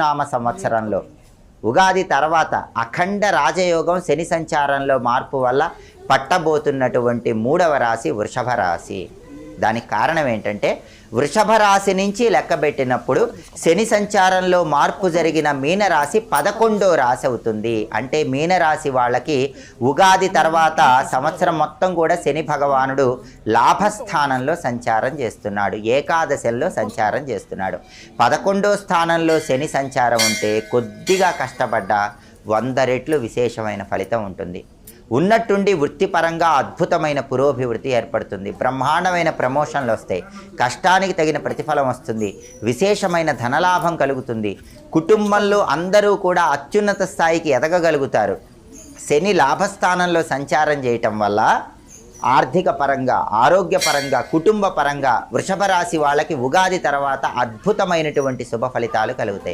నామ సంవత్సరంలో. ఉగాది తర్వాత అఖండ రాజయోగం శని సంచారంలో మార్పు వల్ల పట్టబోతున్నటువంటి మూడవ రాశి వృషభ రాశి. దానికి కారణం ఏంటంటే వృషభ రాశి నుంచి లెక్కబెట్టినప్పుడు శని సంచారంలో మార్పు జరిగిన మీనరాశి పదకొండో రాశి అవుతుంది. అంటే మీనరాశి వాళ్ళకి ఉగాది తర్వాత సంవత్సరం మొత్తం కూడా శని భగవానుడు లాభస్థానంలో సంచారం చేస్తున్నాడు. ఏకాదశల్లో సంచారం చేస్తున్నాడు. పదకొండో స్థానంలో శని సంచారం ఉంటే కొద్దిగా కష్టపడ్డ వంద రెట్లు విశేషమైన ఫలితం ఉంటుంది. ఉన్నట్టుండి వృత్తిపరంగా అద్భుతమైన పురోభివృద్ధి ఏర్పడుతుంది. బ్రహ్మాండమైన ప్రమోషన్లు వస్తాయి. కష్టానికి తగిన ప్రతిఫలం వస్తుంది. విశేషమైన ధనలాభం కలుగుతుంది. కుటుంబంలో అందరూ కూడా అత్యున్నత స్థాయికి ఎదగగలుగుతారు. శని లాభస్థానంలో సంచారం చేయటం వల్ల ఆర్థిక పరంగా ఆరోగ్యపరంగా కుటుంబ పరంగా వృషభ రాశి వాళ్ళకి ఉగాది తర్వాత అద్భుతమైనటువంటి శుభ ఫలితాలు కలుగుతాయి.